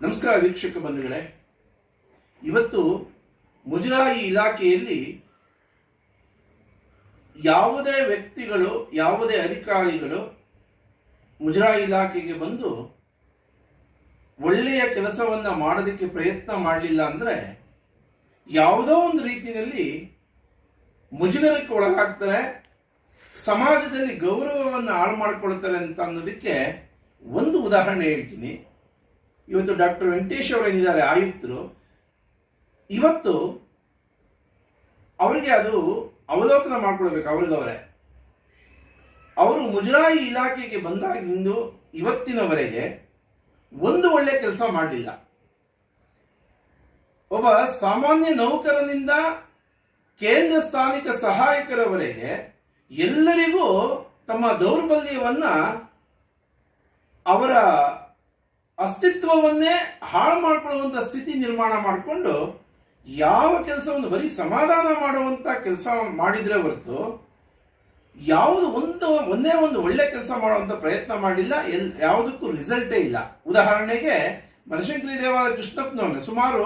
ನಮಸ್ಕಾರ ವೀಕ್ಷಕ ಬಂಧುಗಳೇ. ಇವತ್ತು ಮುಜರಾಯಿ ಇಲಾಖೆಯಲ್ಲಿ ಯಾವುದೇ ವ್ಯಕ್ತಿಗಳು, ಯಾವುದೇ ಅಧಿಕಾರಿಗಳು ಮುಜರಾಯಿ ಇಲಾಖೆಗೆ ಬಂದು ಒಳ್ಳೆಯ ಕೆಲಸವನ್ನ ಮಾಡೋದಕ್ಕೆ ಪ್ರಯತ್ನ ಮಾಡಲಿಲ್ಲ ಅಂದ್ರೆ ಯಾವುದೋ ಒಂದು ರೀತಿಯಲ್ಲಿ ಮುಜುಗರಕ್ಕೆ ಒಳಗಾಗ್ತಾರೆ, ಸಮಾಜದಲ್ಲಿ ಗೌರವವನ್ನು ಹಾಳು ಮಾಡ್ಕೊಳ್ತಾರೆ ಅಂತ ಅನ್ನೋದಕ್ಕೆ ಒಂದು ಉದಾಹರಣೆ ಹೇಳ್ತೀನಿ. ಇವತ್ತು ಡಾಕ್ಟರ್ ವೆಂಕಟೇಶ್ ಅವರೇನಿದ್ದಾರೆ, ಆಯುಕ್ತರು, ಇವತ್ತು ಅವರಿಗೆ ಅದು ಅವಲೋಕನ ಮಾಡ್ಕೊಳ್ಬೇಕು ಅವ್ರಿಗವರೇ ಅವರು ಮುಜರಾಯಿ ಇಲಾಖೆಗೆ ಬಂದಾಗಿಂದು ಇವತ್ತಿನವರೆಗೆ ಒಂದು ಒಳ್ಳೆ ಕೆಲಸ ಮಾಡಲಿಲ್ಲ. ಒಬ್ಬ ಸಾಮಾನ್ಯ ನೌಕರನಿಂದ ಕೇಂದ್ರ ಸ್ಥಾನಿಕ ಸಹಾಯಕರವರೆಗೆ ಎಲ್ಲರಿಗೂ ತಮ್ಮ ದೌರ್ಬಲ್ಯವನ್ನ ಅವರ ಅಸ್ತಿತ್ವವನ್ನೇ ಹಾಳು ಮಾಡಿಕೊಳ್ಳುವಂತ ಸ್ಥಿತಿ ನಿರ್ಮಾಣ ಮಾಡಿಕೊಂಡು ಯಾವ ಕೆಲಸವನ್ನು ಬರೀ ಸಮಾಧಾನ ಮಾಡುವಂತ ಕೆಲಸ ಮಾಡಿದ್ರೆ ಹೊರತು ಯಾವುದು ಒಂದು ಒಂದೇ ಒಂದು ಒಳ್ಳೆ ಕೆಲಸ ಮಾಡುವಂತ ಪ್ರಯತ್ನ ಮಾಡಿಲ್ಲ, ಎಲ್ ಯಾವುದಕ್ಕೂ ರಿಸಲ್ಟೇ ಇಲ್ಲ. ಉದಾಹರಣೆಗೆ ಬನಶಂಕರಿ ದೇವಾಲಯ ಕೃಷ್ಣಪ್ಪನವ್ರೆ, ಸುಮಾರು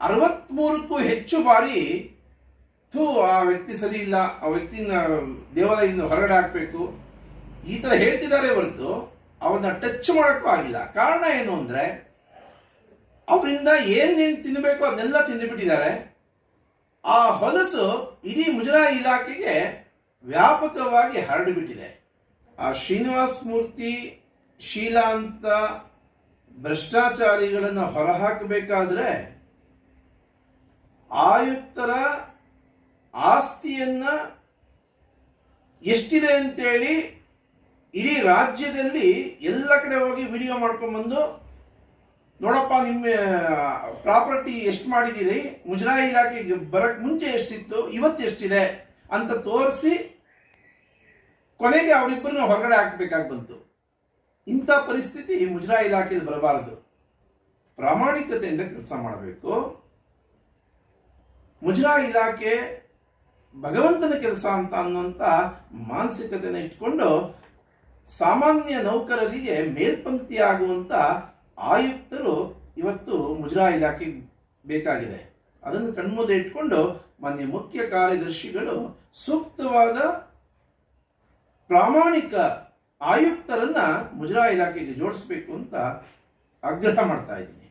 ಅರವತ್ಮೂರಕ್ಕೂ ಹೆಚ್ಚು ಬಾರಿ ಥೂ, ಆ ವ್ಯಕ್ತಿ ಸರಿ ಇಲ್ಲ, ಆ ವ್ಯಕ್ತಿನ ದೇವಾಲಯದಿಂದ ಹೊರಗಡೆ ಹಾಕ್ಬೇಕು. ಈ ತರ ಹೇಳ್ತಿದ್ದಾರೆ ಹೊರತು ಅವನ್ನ ಟಚ್ ಮಾಡೋಕ್ಕೂ ಆಗಿಲ್ಲ. ಕಾರಣ ಏನು ಅಂದರೆ, ಅವರಿಂದ ಏನೇನು ತಿನ್ನಬೇಕು ಅದನ್ನೆಲ್ಲ ತಿಂದುಬಿಟ್ಟಿದ್ದಾರೆ. ಆ ಹೊಲಸು ಇಡೀ ಮುಜರಾ ಇಲಾಖೆಗೆ ವ್ಯಾಪಕವಾಗಿ ಹರಡಿಬಿಟ್ಟಿದೆ. ಆ ಶ್ರೀನಿವಾಸ ಮೂರ್ತಿ ಶೀಲಾಂತ ಭ್ರಷ್ಟಾಚಾರಿಗಳನ್ನು ಹೊರಹಾಕಬೇಕಾದ್ರೆ ಆಯುಕ್ತರ ಆಸ್ತಿಯನ್ನ ಎಷ್ಟಿದೆ ಅಂತೇಳಿ ಇಡೀ ರಾಜ್ಯದಲ್ಲಿ ಎಲ್ಲ ಕಡೆ ಹೋಗಿ ವಿಡಿಯೋ ಮಾಡ್ಕೊಂಡ್ಬಂದು ನೋಡಪ್ಪ ನಿಮ್ಮ ಪ್ರಾಪರ್ಟಿ ಎಷ್ಟು ಮಾಡಿದ್ದೀರಿ ಮುಜರಾಯಿ ಇಲಾಖೆಗೆ ಬರಕ್ ಮುಂಚೆ ಎಷ್ಟಿತ್ತು? ಇವತ್ತು ಎಷ್ಟಿದೆ? ಅಂತ ತೋರಿಸಿ, ಕೊನೆಗೆ ಅವರಿಬ್ಬರನ್ನ ಹೊರಗಡೆ ಹಾಕಬೇಕಾಗಿ ಬಂತು. ಇಂಥ ಪರಿಸ್ಥಿತಿ ಮುಜರಾಯಿ ಇಲಾಖೆಯಲ್ಲಿ ಬರಬಾರದು. ಪ್ರಾಮಾಣಿಕತೆಯಿಂದ ಕೆಲಸ ಮಾಡಬೇಕು. ಮುಜರಾಯಿ ಇಲಾಖೆ ಭಗವಂತನ ಕೆಲಸ ಅಂತ ಅನ್ನುವಂಥ ಮಾನಸಿಕತೆಯನ್ನು ಇಟ್ಕೊಂಡು ಸಾಮಾನ್ಯ ನೌಕರರಿಗೆ ಮೇಲ್ಪಂಕ್ತಿಯಾಗುವಂಥ ಆಯುಕ್ತರು ಇವತ್ತು ಮುಜರಾ ಇಲಾಖೆ ಬೇಕಾಗಿದೆ. ಅದನ್ನು ಕಣ್ಮುಂದೆ ಇಟ್ಕೊಂಡು ಮಾನ್ಯ ಮುಖ್ಯ ಕಾರ್ಯದರ್ಶಿಗಳು ಸೂಕ್ತವಾದ ಪ್ರಾಮಾಣಿಕ ಆಯುಕ್ತರನ್ನ ಮುಜರಾ ಇಲಾಖೆಗೆ ಜೋಡಿಸಬೇಕು ಅಂತ ಆಗ್ರಹ ಮಾಡ್ತಾ ಇದ್ದೀನಿ.